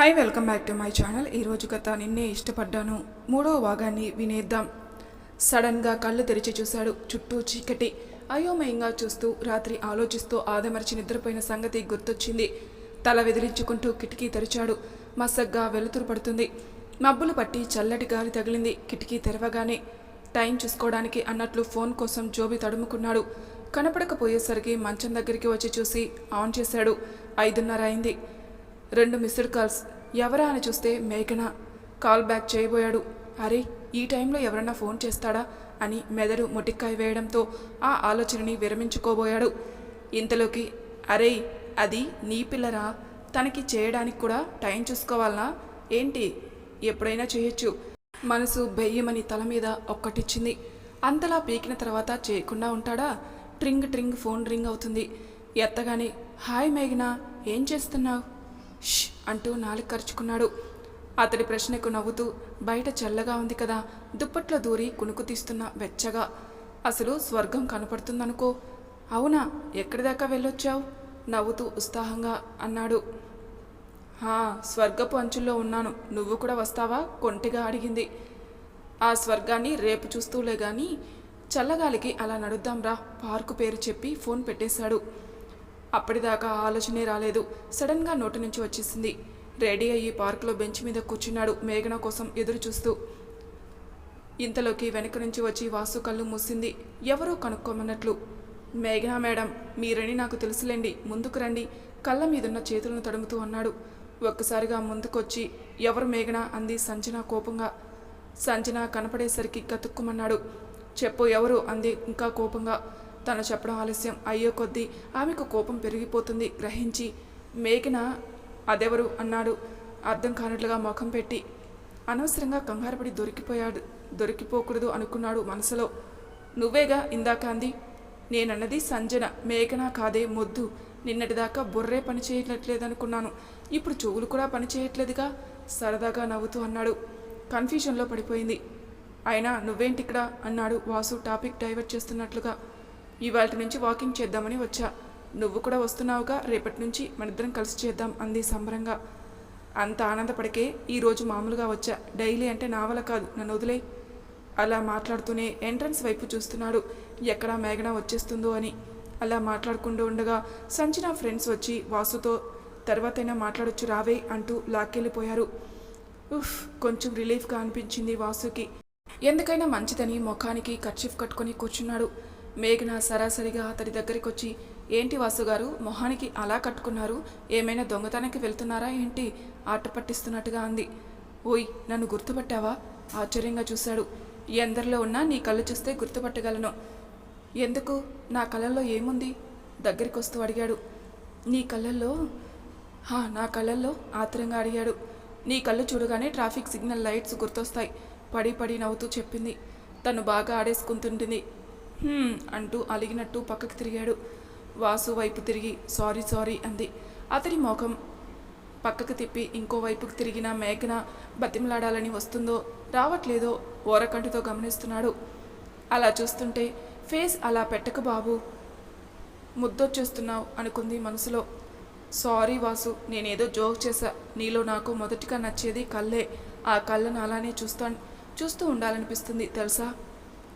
Hi welcome back to my channel. ఈరోజు కథ నిన్నే ఇష్టపడ్డాను. మూడో భాగాన్ని వినేద్దాం. సడన్గా కళ్ళు తెరిచి చూశాడు చుట్టూ చీకటి. అయోమయంగా చూస్తూ రాత్రి ఆలోచిస్తూ ఆదమర్చి నిద్రపోయిన సంగతి గుర్తొచ్చింది. తల వెదిలించుకుంటూ కిటికీ తెరిచాడు. మసగ్గా వెలుతురు పడుతుంది. మబ్బులు పట్టి చల్లటి గాలి తగిలింది. కిటికీ తెరవగానే టైం చూసుకోవడానికి అన్నట్లు ఫోన్ కోసం జోబి తడుముకున్నాడు. కనపడకపోయేసరికి మంచం దగ్గరికి వచ్చి చూసి ఆన్ చేశాడు. ఐదున్నర అయింది. రెండు మిస్డ్ కాల్స్. ఎవరా అని చూస్తే మేఘన. కాల్ బ్యాక్ చేయబోయాడు. అరే ఈ టైంలో ఎవరన్నా ఫోన్ చేస్తాడా అని మెదడు మొటిక్కాయ వేయడంతో ఆ ఆలోచనని విరమించుకోబోయాడు. ఇంతలోకి అరే అది నీ పిల్లరా? తనకి చేయడానికి కూడా టైం చూసుకోవాలనా? ఏంటి? ఎప్పుడైనా చేయొచ్చు. మనసు బెయ్యమని తల మీద ఒక్కటిచ్చింది. అంతలా పీకిన తర్వాత చేయకుండా ఉంటాడా? ట్రింగ్ ట్రింగ్ ఫోన్ రింగ్ అవుతుంది. ఎత్తగానే హాయ్ మేఘనా ఏం చేస్తున్నావు? ష్ అంటూ నాలుగు ఖర్చుకున్నాడు అతడి ప్రశ్నకు నవ్వుతూ బయట చల్లగా ఉంది కదా దుప్పట్లో దూరి కునుకు తీస్తున్న వెచ్చగా. అసలు స్వర్గం కనపడుతుందనుకో. అవునా ఎక్కడి దాకా వెళ్ళొచ్చావు? నవ్వుతూ ఉత్సాహంగా అన్నాడు. హా స్వర్గపు అంచుల్లో ఉన్నాను. నువ్వు కూడా వస్తావా? కొంటిగా అడిగింది. ఆ స్వర్గాన్ని రేపు చూస్తూలే గాని చల్లగాలికి అలా నడుద్దాంరా పార్కు పేరు చెప్పి ఫోన్ పెట్టేశాడు. అప్పటిదాకా ఆలోచనే రాలేదు. సడన్గా నోటి నుంచి వచ్చేసింది. రెడీ అయ్యి పార్కులో బెంచ్ మీద కూర్చున్నాడు మేఘన కోసం ఎదురు చూస్తూ ఇంతలోకి వెనక నుంచి వచ్చి వాసు కళ్ళు మూసింది. ఎవరో కనుక్కోమన్నట్లు. మేఘన మేడం మీరని నాకు తెలుసులేండి. ముందుకు రండి. కళ్ళ మీదున్న చేతులను తడుముతూ అన్నాడు. ఒక్కసారిగా ముందుకొచ్చి ఎవరు మేఘన? అంది సంజన కోపంగా. సంజన కనపడేసరికి గతుక్కుమన్నాడు. చెప్పు ఎవరు? అంది ఇంకా కోపంగా. తను చెప్పడం ఆలస్యం అయ్యో కొద్దీ ఆమెకు కోపం పెరిగిపోతుంది. గ్రహించి మేఘన అదెవరు అన్నాడు. అర్థం కానట్లుగా ముఖం పెట్టి అనవసరంగా కంగారుపడి దొరికిపోయాడు దొరికిపోకూడదు అనుకున్నాడు మనసులో. నువ్వేగా ఇందాక అంది. నేనన్నది సంజన మేఘన కాదే మొద్దు. నిన్నటిదాకా బుర్రే పని చేయట్లేదనుకున్నాను. ఇప్పుడు చెవులు కూడా పని చేయట్లేదుగా? సరదాగా నవ్వుతూ అన్నాడు. కన్ఫ్యూషన్లో పడిపోయింది. అయినా నువ్వేంటి ఇక్కడ అన్నాడు వాసు టాపిక్ డైవర్ట్ చేస్తున్నట్లుగా. ఇవాళ నుంచి వాకింగ్ చేద్దామని వచ్చా. నువ్వు కూడా వస్తున్నావుగా రేపటి నుంచి మనిద్దరం కలిసి చేద్దాం అంది సంబరంగా. అంత ఆనందపడికే ఈరోజు మామూలుగా వచ్చా. డైలీ అంటే నా వల్ల కాదు నన్ను వదిలే. అలా మాట్లాడుతూనే ఎంట్రన్స్ వైపు చూస్తున్నాడు. ఎక్కడా మేఘన వచ్చేస్తుందో అని. అలా మాట్లాడుకుంటూ ఉండగా సంచిన ఫ్రెండ్స్ వచ్చి వాసుతో తర్వాతైనా మాట్లాడొచ్చు రావే అంటూ లాక్కెళ్ళిపోయారు. ఉఫ్ కొంచెం రిలీఫ్గా అనిపించింది వాసుకి. ఎందుకైనా మంచిదని ముఖానికి కర్చీఫ్ కట్టుకొని కూర్చున్నాడు. మేఘన సరాసరిగా అతడి దగ్గరికి వచ్చి ఏంటి వాసు గారు మొహానికి అలా కట్టుకున్నారు? ఏమైనా దొంగతనానికి వెళ్తున్నారా ఏంటి? ఆట పట్టిస్తున్నట్టుగా అంది. ఓయ్ నన్ను గుర్తుపట్టావా? ఆశ్చర్యంగా చూశాడు. ఎందరిలో ఉన్నా నీ కళ్ళు చూస్తే గుర్తుపట్టగలను. ఎందుకు? నా కళ్ళల్లో ఏముంది? దగ్గరికి వస్తూ అడిగాడు. నీ కళ్ళల్లో? హా నా కళ్ళల్లో? ఆత్రంగా అడిగాడు. నీ కళ్ళు చూడగానే ట్రాఫిక్ సిగ్నల్ లైట్స్ గుర్తొస్తాయి. పడి పడి నవ్వుతూ చెప్పింది. తను బాగా ఆడేసుకుంటుంటుంది. అంటూ అలిగినట్టు పక్కకి తిరిగాడు. వాసు వైపు తిరిగి సారీ సారీ అంది. అతడి ముఖం పక్కకు తిప్పి ఇంకో వైపుకు తిరిగిన మేఘన బతిమలాడాలని వస్తుందో రావట్లేదో ఓరకంటితో గమనిస్తున్నాడు. అలా చూస్తుంటే ఫేస్ అలా పెట్టకు బాబు. ముద్దొచ్చేస్తున్నావు అనుకుంది మనసులో. సారీ వాసు నేనేదో జోక్ చేశా. నీలో నాకు మొదటిగా నచ్చేది కళ్ళే. ఆ కళ్ళను అలానే చూస్తా చూస్తూ ఉండాలనిపిస్తుంది తెలుసా?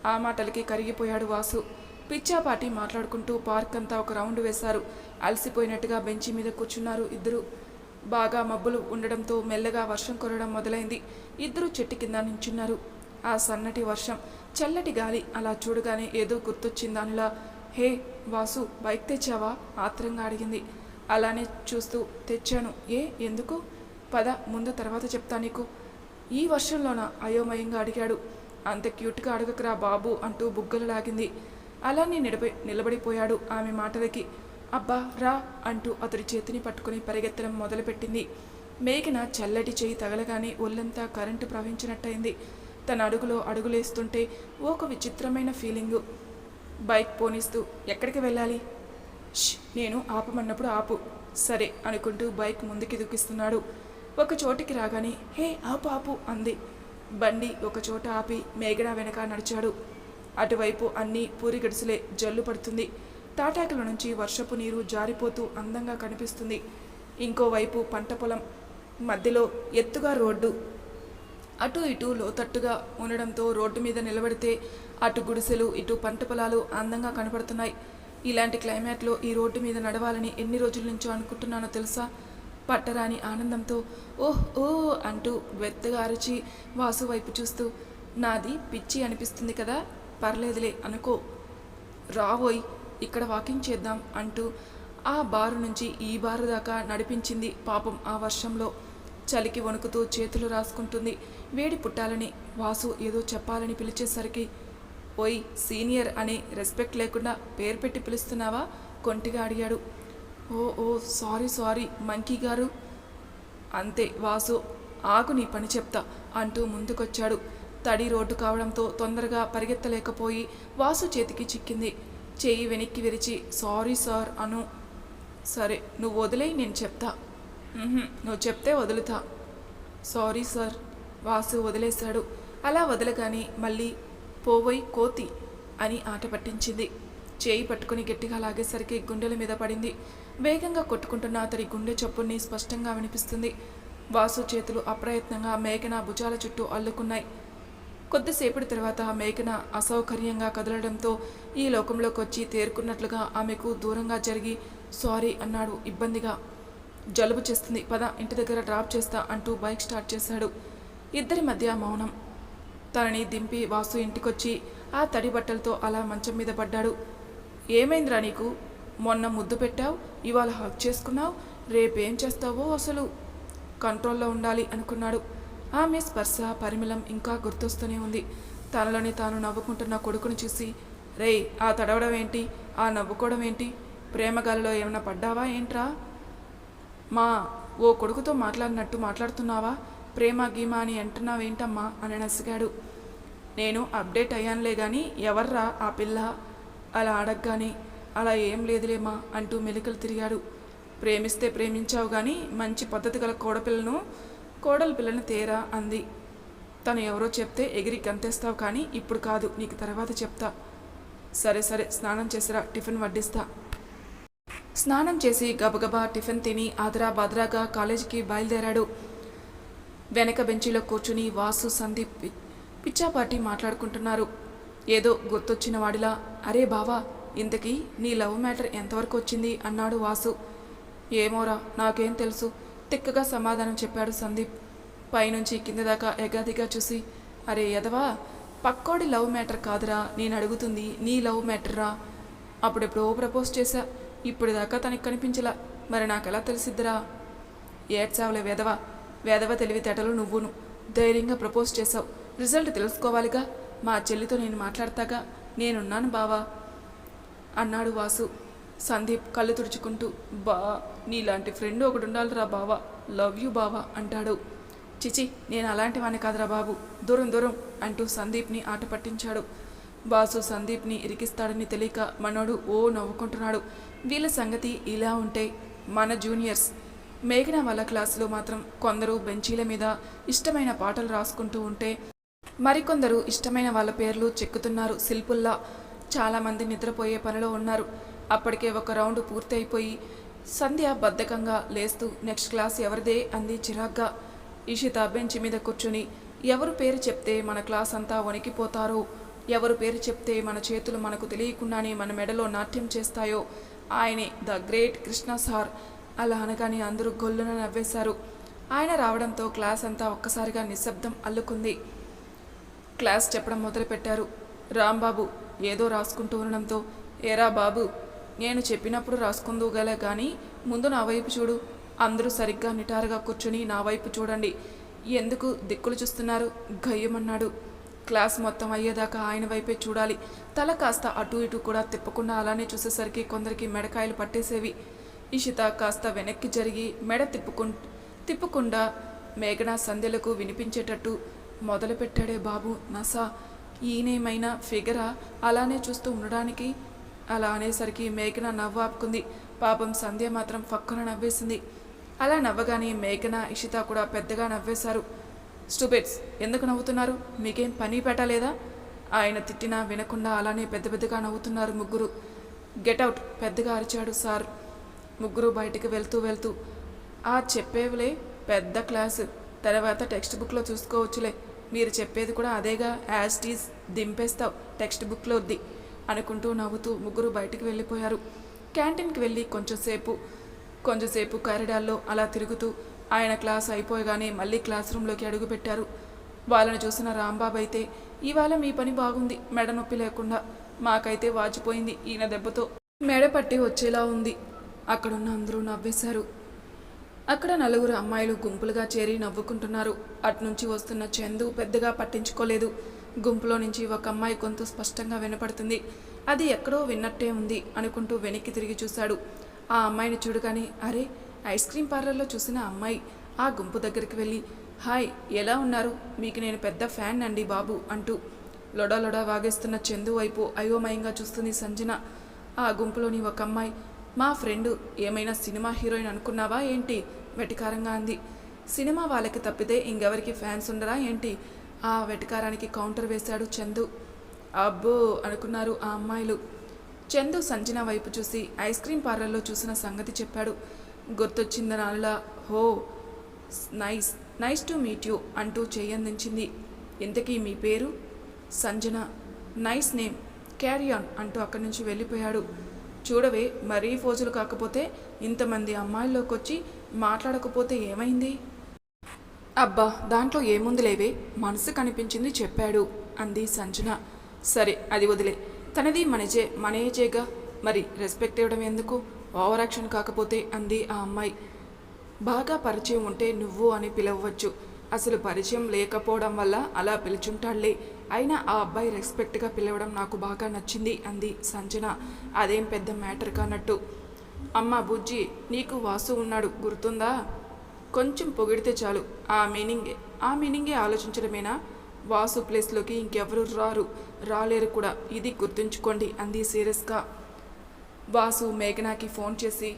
ఆ మాటలకి కరిగిపోయాడు వాసు. పిచ్చాపాటి మాట్లాడుకుంటూ పార్క్ అంతా ఒక రౌండ్ వేశారు. అలసిపోయినట్టుగా బెంచి మీద కూర్చున్నారు ఇద్దరు. బాగా మబ్బులు ఉండడంతో మెల్లగా వర్షం కురవడం మొదలైంది. ఇద్దరు చెట్టు కింద నించున్నారు. ఆ సన్నటి వర్షం చల్లటి గాలి అలా చూడగానే ఏదో గుర్తొచ్చిందానిలా హే వాసు బైక్ తెచ్చావా? ఆత్రంగా అడిగింది. అలానే చూస్తూ తెచ్చాను. ఏ ఎందుకు? పద ముందు తర్వాత చెప్తా నీకు. ఈ వర్షంలోన? అయోమయంగా అడిగాడు. అంత క్యూట్గా అడగకరా బాబు అంటూ బుగ్గలు లాగింది. అలానే నిలబడి నిలబడిపోయాడు ఆమె మాటలకి. అబ్బా రా అంటూ అతడి చేతిని పట్టుకుని పరిగెత్తడం మొదలుపెట్టింది. మేఘన చల్లటి చేయి తగలగానే ఒళ్ళంతా కరెంటు ప్రవహించినట్టయింది. తన అడుగులో అడుగులేస్తుంటే ఒక విచిత్రమైన ఫీలింగు. బైక్ పోనిస్తూ ఎక్కడికి వెళ్ళాలి? ష్ నేను ఆపమన్నప్పుడు ఆపు. సరే అనుకుంటూ బైక్ ముందుకి దూకిస్తున్నాడు. ఒక చోటికి రాగానే హే ఆపు ఆపు అంది. బండి ఒక చోట ఆపి మేఘడ వెనక నడిచాడు. అటువైపు అన్నీ పూరి జల్లు పడుతుంది. తాటాకుల నుంచి వర్షపు నీరు జారిపోతూ అందంగా కనిపిస్తుంది. ఇంకోవైపు పంట పొలం మధ్యలో ఎత్తుగా రోడ్డు. అటు ఇటు లోతట్టుగా ఉండడంతో రోడ్డు మీద నిలబడితే అటు గుడిసెలు ఇటు పంట పొలాలు అందంగా కనపడుతున్నాయి. ఇలాంటి క్లైమేట్లో ఈ రోడ్డు మీద నడవాలని ఎన్ని రోజుల నుంచో అనుకుంటున్నానో తెలుసా? పట్టరాని ఆనందంతో ఓహ్ ఓ అంటూ వెత్తగా అరిచి వాసు వైపు చూస్తూ నాది పిచ్చి అనిపిస్తుంది కదా పర్లేదులే అనుకో. రావోయ్ ఇక్కడ వాకింగ్ చేద్దాం అంటూ ఆ బారు నుంచి ఈ బారు దాకా నడిపించింది పాపం ఆ వర్షంలో. చలికి వణుకుతూ చేతులు రాసుకుంటుంది వేడి పుట్టాలని వాసు ఏదో చెప్పాలని పిలిచేసరికి ఓయ్ సీనియర్ అని రెస్పెక్ట్ లేకుండా పేరు పెట్టి పిలుస్తున్నావా? కొంటిగా అడిగాడు. ఓ ఓ సారీ సారీ మంకీ గారు. అంతే వాసు ఆకు నీ పని చెప్తా అంటూ ముందుకొచ్చాడు. తడి రోడ్డు కావడంతో తొందరగా పరిగెత్తలేకపోయి వాసు చేతికి చిక్కింది. చేయి వెనక్కి విరిచి సారీ సార్ అను. సరే నువ్వు వదిలేయి నేను చెప్తా. నువ్వు చెప్తే వదులుతా. సారీ సార్ వాసు వదిలేశాడు. అలా వదలగాని మళ్ళీ పోవోయ్ కోతి అని ఆట పట్టించింది. చేయి పట్టుకుని గట్టిగా లాగేసరికి గుండెల మీద పడింది. వేగంగా కొట్టుకుంటున్న అతడి గుండె చప్పుల్ని స్పష్టంగా వినిపిస్తుంది. వాసు చేతులు అప్రయత్నంగా మేఘన భుజాల చుట్టూ అల్లుకున్నాయి. కొద్దిసేపటి తర్వాత మేఘన అసౌకర్యంగా కదలడంతో ఈ లోకంలోకి వచ్చి తేరుకున్నట్లుగా ఆమెకు దూరంగా జరిగి సారీ అన్నాడు ఇబ్బందిగా. జలుబు చేస్తుంది పద ఇంటి దగ్గర డ్రాప్ చేస్తా అంటూ బైక్ స్టార్ట్ చేశాడు. ఇద్దరి మధ్య మౌనం. తనని దింపి వాసు ఇంటికొచ్చి ఆ తడి బట్టలతో అలా మంచం మీద పడ్డాడు. ఏమైందిరా నీకు? మొన్న ముద్దు పెట్టావు ఇవాళ హక్ చేసుకున్నావు రేపేం చేస్తావో అసలు కంట్రోల్లో ఉండాలి అనుకున్నాడు. ఆమె స్పర్శ పరిమళం ఇంకా గుర్తొస్తూనే ఉంది. తనలోని తాను నవ్వుకుంటున్న కొడుకును చూసి రేయ్ ఆ తడవడం ఏంటి? ఆ నవ్వుకోవడం ఏంటి? ప్రేమగాలిలో ఏమైనా పడ్డావా? ఏంట్రా? మా ఓ కొడుకుతో మాట్లాడినట్టు మాట్లాడుతున్నావా? ప్రేమ గీమా అని అంటున్నావేంటమ్మా అని నసిగాడు. నేను అప్డేట్ అయ్యానులే కానీ ఎవర్రా ఆ పిల్ల? అలా అడగగానే అలా ఏం లేదులేమా అంటూ మెలికలు తిరిగాడు. ప్రేమిస్తే ప్రేమించావు కానీ మంచి పద్ధతి గల కోడపిల్లను కోడల పిల్లని తేరా అంది. తను ఎవరో చెప్తే ఎగిరి గంతేస్తావు కానీ ఇప్పుడు కాదు నీకు తర్వాత చెప్తా. సరే సరే స్నానం చేసిరా టిఫిన్ వడ్డిస్తా. స్నానం చేసి గబగబా టిఫిన్ తిని ఆదరా బదరాగా కాలేజీకి బయలుదేరాడు. వెనక బెంచీలో కూర్చుని వాసు సందీప్ పిచ్చాపాటి మాట్లాడుకుంటున్నారు. ఏదో గుర్తొచ్చిన వాడిలా అరే బావా ఇంతకీ నీ లవ్ మ్యాటర్ ఎంతవరకు వచ్చింది? అన్నాడు వాసు. ఏమోరా నాకేం తెలుసు. తిక్కగా సమాధానం చెప్పాడు సందీప్. పైనుంచి కింద దాకా ఎగాదిగా చూసి అరే ఎదవా పక్కోడి లవ్ మ్యాటర్ కాదురా నేను అడుగుతుంది నీ లవ్ మ్యాటర్రా అప్పుడెప్పుడో ప్రపోజ్ చేశా ఇప్పుడు దాకా తనకి కనిపించలా. మరి నాకెలా తెలిసిద్దిరా? ఏడ్చావులే వెధవ వెధవ తెలివితేటలు నువ్వును. ధైర్యంగా ప్రపోజ్ చేశావు. రిజల్ట్ తెలుసుకోవాలిగా. మా చెల్లితో నేను మాట్లాడతాగా. నేనున్నాను బావా. అన్నాడు వాసు. సందీప్ కళ్ళు తుడుచుకుంటూ బా నీలాంటి ఫ్రెండ్ ఒకడు ఉండాలిరా బావా. లవ్ యూ బావా అంటాడు. చిచి నేను అలాంటి కాదురా బాబు. దూరం దూరం అంటూ సందీప్ని ఆట పట్టించాడు. బాసు సందీప్ని ఇరికిస్తాడని తెలియక మనోడు ఓ నవ్వుకుంటున్నాడు. వీళ్ళ సంగతి ఇలా ఉంటే మన జూనియర్స్. మేఘన వాళ్ళ క్లాసులో మాత్రం కొందరు బెంచీల మీద ఇష్టమైన పాటలు రాసుకుంటూ ఉంటే మరికొందరు ఇష్టమైన వాళ్ళ పేర్లు చెక్కుతున్నారు శిల్పుల్లా. చాలామంది నిద్రపోయే పనిలో ఉన్నారు. అప్పటికే ఒక రౌండ్ పూర్తయిపోయి సంధ్య బద్ధకంగా లేస్తూ నెక్స్ట్ క్లాస్ ఎవరిదే? అంది చిరాగ్గా. ఇషిత బెంచ్ మీద కూర్చుని ఎవరు పేరు చెప్తే మన క్లాస్ అంతా వణికిపోతారో? ఎవరు పేరు చెప్తే మన చేతులు మనకు తెలియకుండానే మన మెడలో నాట్యం చేస్తాయో? ఆయనే ద గ్రేట్ కృష్ణ సార్. అలా అనగానే అందరూ గొల్లున నవ్వేశారు. ఆయన రావడంతో క్లాస్ అంతా ఒక్కసారిగా నిశ్శబ్దం అల్లుకుంది. క్లాస్ చెప్పడం మొదలుపెట్టారు. రాంబాబు ఏదో రాసుకుంటూ ఉండడంతో ఏరా బాబు నేను చెప్పినప్పుడు రాసుకుందుగలే కానీ ముందు నా వైపు చూడు. అందరూ సరిగ్గా నిటారుగా కూర్చుని నా వైపు చూడండి. ఎందుకు దిక్కులు చూస్తున్నారు? గయ్యమన్నాడు. క్లాస్ మొత్తం అయ్యేదాకా ఆయన వైపే చూడాలి. తల కాస్త అటు ఇటు కూడా తిప్పకుండా అలానే చూసేసరికి కొందరికి మెడకాయలు పట్టేసేవి. ఇషిత కాస్త వెనక్కి జరిగి మెడ తిప్పుకు తిప్పకుండా మేఘన సంధ్యలకు వినిపించేటట్టు మొదలుపెట్టాడే బాబు నసా. ఈయనేమైనా ఫిగరా? అలానే చూస్తూ ఉండడానికి అలా అనేసరికి మేఘన నవ్వు ఆపుకుంది. పాపం సంధ్య మాత్రం ఫక్కున నవ్వేసింది. అలా నవ్వగానే మేఘన ఇషిత కూడా పెద్దగా నవ్వేశారు. స్టూబెట్స్ ఎందుకు నవ్వుతున్నారు? మీకేం పని పెట్టలేదా ఆయన తిట్టినా వినకుండా అలానే పెద్ద పెద్దగా నవ్వుతున్నారు ముగ్గురు. గెటౌట్ పెద్దగా అరిచాడు సార్. ముగ్గురు బయటికి వెళ్తూ వెళ్తూ ఆ చెప్పేవులే పెద్ద క్లాసు. తర్వాత టెక్స్ట్ బుక్లో చూసుకోవచ్చులే. మీరు చెప్పేది కూడా అదేగా యాజ్ టీజ్ దింపేస్తావు. టెక్స్ట్ బుక్లో వద్ది అనుకుంటూ నవ్వుతూ ముగ్గురు బయటికి వెళ్ళిపోయారు. క్యాంటీన్కి వెళ్ళి కొంచెంసేపు కొంచెంసేపు కారిడార్లో అలా తిరుగుతూ ఆయన క్లాస్ అయిపోయగానే మళ్ళీ క్లాస్ రూమ్లోకి అడుగుపెట్టారు వాళ్ళని చూసిన రాంబాబు అయితే ఇవాళ మీ పని బాగుంది మెడ నొప్పి లేకుండా. మాకైతే వాచిపోయింది ఈయన దెబ్బతో. మెడ పట్టి వచ్చేలా ఉంది. అక్కడున్న అందరూ నవ్వేశారు. అక్కడ నలుగురు అమ్మాయిలు గుంపులుగా చేరి నవ్వుకుంటున్నారు. అట్నుంచి వస్తున్న చందు పెద్దగా పట్టించుకోలేదు. గుంపులో నుంచి ఒక అమ్మాయి గొంతు స్పష్టంగా వినపడుతుంది. అది ఎక్కడో విన్నట్టే ఉంది అనుకుంటూ వెనక్కి తిరిగి చూశాడు. ఆ అమ్మాయిని చూడగానే అరే ఐస్ క్రీం పార్లర్లో చూసిన అమ్మాయి ఆ గుంపు దగ్గరికి వెళ్ళి హాయ్ ఎలా ఉన్నారు? మీకు నేను పెద్ద ఫ్యాన్ అండి బాబు అంటూ లొడా లొడా వాగేస్తున్న చందు వైపు అయోమయంగా చూస్తుంది సంజన. ఆ గుంపులోని ఒక అమ్మాయి మా ఫ్రెండు ఏమైనా సినిమా హీరోయిన్ అనుకున్నావా ఏంటి? వెటికారంగా అంది. సినిమా వాళ్ళకి తప్పితే ఇంకెవరికి ఫ్యాన్స్ ఉండరా ఏంటి? ఆ వెటకారానికి కౌంటర్ వేశాడు చందు. అబ్బో అనుకున్నారు ఆ అమ్మాయిలు. చందు సంజన వైపు చూసి ఐస్ క్రీం పార్లర్లో చూసిన సంగతి చెప్పాడు. గుర్తొచ్చిందనల్లా హో nice nice to meet you అంటూ చేయందించింది. ఇంతకీ మీ పేరు? Sanjana. Nice name carry on అంటూ అక్కడి నుంచి వెళ్ళిపోయాడు. చూడవే మరీ ఫోజులు కాకపోతే ఇంతమంది అమ్మాయిల్లోకి వచ్చి మాట్లాడకపోతే ఏమైంది? అబ్బా దాంట్లో ఏముంది లేవే మనసు కనిపించింది చెప్పాడు అంది సంజన. సరే అది వదిలే. తనది మనజే మనయేజేగా. మరి రెస్పెక్ట్ ఇవ్వడం ఎందుకు? ఓవర్ యాక్షన్ కాకపోతే అంది ఆ అమ్మాయి. బాగా పరిచయం ఉంటే నువ్వు అని పిలవవచ్చు అసలు పరిచయం లేకపోవడం వల్ల అలా పిలుచుంటాళ్ళే. అయినా ఆ అబ్బాయి రెస్పెక్ట్గా పిలవడం నాకు బాగా నచ్చింది అంది సంజన. అదేం పెద్ద మ్యాటర్ కానట్టు. అమ్మ బుజ్జి నీకు వాసు ఉన్నాడు గుర్తుందా? కొంచెం పొగిడితే చాలు. ఆ మీనింగే ఆ మీనింగే ఆలోచించడమేనా? వాసు ప్లేస్లోకి ఇంకెవరు రారు. రాలేరు కూడా. ఇది గుర్తుంచుకోండి అంది సీరియస్గా. వాసు మేఘనాకి ఫోన్ చేసి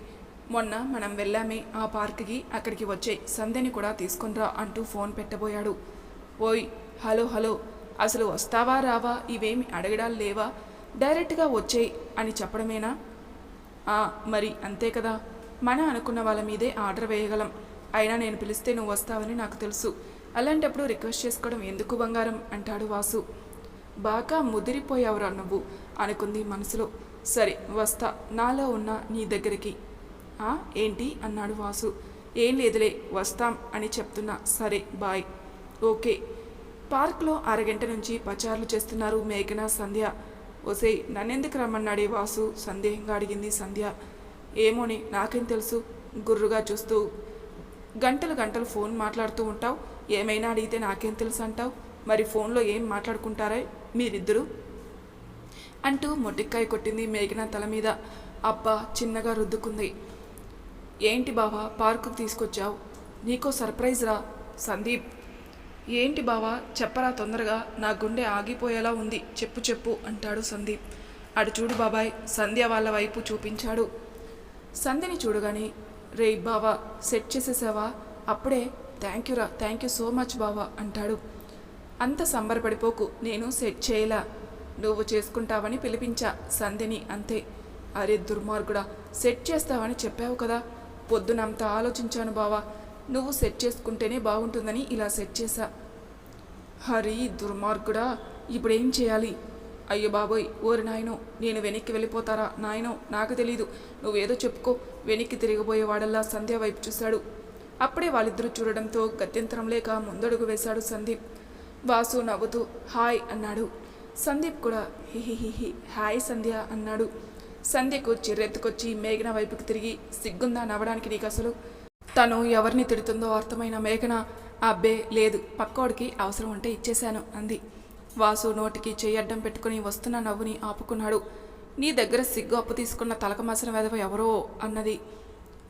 మొన్న మనం వెళ్ళామే ఆ పార్క్కి అక్కడికి వచ్చాయి. సంధ్యని కూడా తీసుకునిరా అంటూ ఫోన్ పెట్టబోయాడు. ఓయ్ హలో హలో. అసలు వస్తావా రావా? ఇవేమి అడగడాలు లేవా? డైరెక్ట్గా వచ్చేయి అని చెప్పడమేనా? ఆ, మరి అంతే కదా. మన అనుకున్న వాళ్ళ మీదే ఆర్డర్ వేయగలం. అయినా నేను పిలిస్తే నువ్వు వస్తావని నాకు తెలుసు. అలాంటప్పుడు రిక్వెస్ట్ చేసుకోవడం ఎందుకు బంగారం? అంటాడు వాసు. బాగా ముదిరిపోయావురా నువ్వు అనుకుంది మనసులో. సరే వస్తా. నాలో ఉన్న నీ దగ్గరికి. ఆ? ఏంటి? అన్నాడు వాసు. ఏం లేదులే వస్తాం అని చెప్తున్నా. సరే బాయ్. ఓకే. పార్క్లో అరగంట నుంచి పచారులు చేస్తున్నారు మేఘన సంధ్య. ఒసే నన్నెందుకు రమ్మన్నాడే వాసు? సందేహంగా అడిగింది సంధ్య. ఏమోని నాకేం తెలుసు? గుర్రుగా చూస్తూ గంటలు గంటలు ఫోన్ మాట్లాడుతూ ఉంటావు. ఏమైనా అడిగితే నాకేం తెలుసు అంటావు. మరి ఫోన్లో ఏం మాట్లాడుకుంటారా? మీరిద్దరూ? అంటూ మొటిక్కాయ కొట్టింది మేఘన తల మీద. అబ్బా చిన్నగా రుద్దుకుంది. ఏంటి బావా పార్కుకు తీసుకొచ్చావు? నీకో సర్ప్రైజ్ రా సందీప్. ఏంటి బావా చెప్పరా తొందరగా నా గుండె ఆగిపోయేలా ఉంది. చెప్పు చెప్పు అంటాడు సందీప్. అడు చూడు బాబాయ్ సంధ్య వాళ్ళ వైపు చూపించాడు. సంధ్యని చూడగానే రే బావా సెట్ చేసేసావా? అప్పుడే థ్యాంక్ యూరా థ్యాంక్ యూ సో మచ్ బావా అంటాడు. అంత సంబరపడిపోకు నేను సెట్ చేయలా. నువ్వు చేసుకుంటావని పిలిపించా సంధిని అంతే. అరే దుర్మార్గుడా సెట్ చేస్తావని చెప్పావు కదా. పొద్దునంత ఆలోచించాను బావా. నువ్వు సెట్ చేసుకుంటేనే బాగుంటుందని ఇలా సెట్ చేశా. హరి దుర్మార్గుడా ఇప్పుడేం చేయాలి? అయ్యో బాబోయ్ ఓరి నాయనో నేను వెనక్కి వెళ్ళిపోతారా? నాయనో నాకు తెలీదు. నువ్వేదో చెప్పుకో. వెనక్కి తిరిగిపోయేవాడల్లా సంధ్య వైపు చూశాడు. అప్పుడే వాళ్ళిద్దరూ చూడడంతో గత్యంతరం లేక ముందడుగు వేశాడు సందీప్. వాసు నవ్వుతూ హాయ్ అన్నాడు. సందీప్ కూడా హిహిహిహి హాయ్ సంధ్య అన్నాడు. సంధ్యకు చిర్రెత్తుకొచ్చి మేఘన వైపుకి తిరిగి సిగ్గుందా నవ్వడానికి నీకు అసలు? తను ఎవరిని తిడుతుందో అర్థమైన మేఘన. అబ్బే లేదు పక్కోడికి అవసరం ఉంటే ఇచ్చేశాను అంది. వాసు నోటికి చేయడ్డం పెట్టుకుని వస్తున్న నవ్వుని ఆపుకున్నాడు. నీ దగ్గర సిగ్గు అప్పు తీసుకున్న తలకమాసిన మసన వెధవ ఎవరో అన్నది.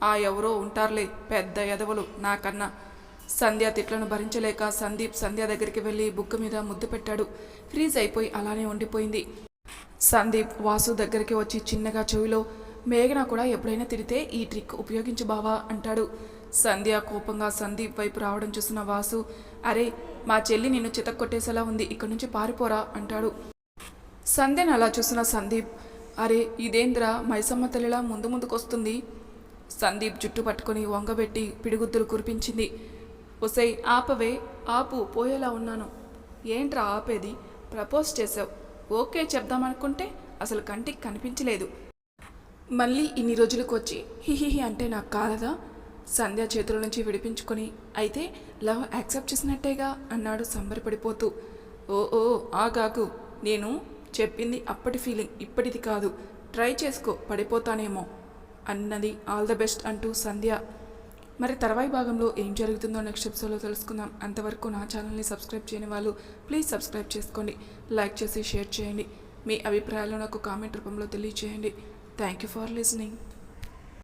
ఆ ఎవరో ఉంటారులే పెద్ద ఎదవలు నాకన్నా. సంధ్య తిట్లను భరించలేక సందీప్ సంధ్య దగ్గరికి వెళ్ళి బుక్క మీద ముద్దు పెట్టాడు. ఫ్రీజ్ అయిపోయి అలానే ఉండిపోయింది. సందీప్ వాసు దగ్గరికి వచ్చి చిన్నగా చెవిలో మేఘన కూడా ఎప్పుడైనా తిడితే ఈ ట్రిక్ ఉపయోగించు బావా అంటాడు. సంధ్య కోపంగా సందీప్ వైపు రావడం చూసిన వాసు అరే మా చెల్లి నిన్ను చితక్కొట్టేసేలా ఉంది ఇక్కడి నుంచి పారిపోరా అంటాడు. సంధ్యను అలా చూసిన సందీప్ అరే ఇదేంద్రా మైసమ్మ తల్లిలా ముందు ముందుకొస్తుంది? సందీప్ జుట్టు పట్టుకొని వంగబెట్టి పిడిగుద్దులు కురిపించింది. ఒసై ఆపవే ఆపు పోయేలా ఉన్నాను. ఏంట్రా ఆపేది? ప్రపోజ్ చేసావు ఓకే చెప్దామనుకుంటే అసలు కంటికి కనిపించలేదు. మళ్ళీ ఇన్ని రోజులకు వచ్చి హిహిహి అంటే నాకు కాలదా సంధ్య చేతుల నుంచి విడిపించుకొని అయితే లవ్ యాక్సెప్ట్ చేసినట్టేగా? అన్నాడు సంబరపడిపోతూ. ఓ ఓ ఆగాకు నేను చెప్పింది అప్పటి ఫీలింగ్. ఇప్పటిది కాదు. ట్రై చేసుకో. పడిపోతానేమో అన్నది ఆల్ ద బెస్ట్ అంటూ సంధ్య. మరి తర్వాయి భాగంలో ఏం జరుగుతుందో నెక్స్ట్ ఎపిసోడ్లో తెలుసుకుందాం. అంతవరకు నా ఛానల్ని సబ్స్క్రైబ్ చేయని వాళ్ళు ప్లీజ్ సబ్స్క్రైబ్ చేసుకోండి. లైక్ చేసి షేర్ చేయండి. మీ అభిప్రాయాలు నాకు కామెంట్ రూపంలో తెలియజేయండి థ్యాంక్ యూ ఫర్ లిసనింగ్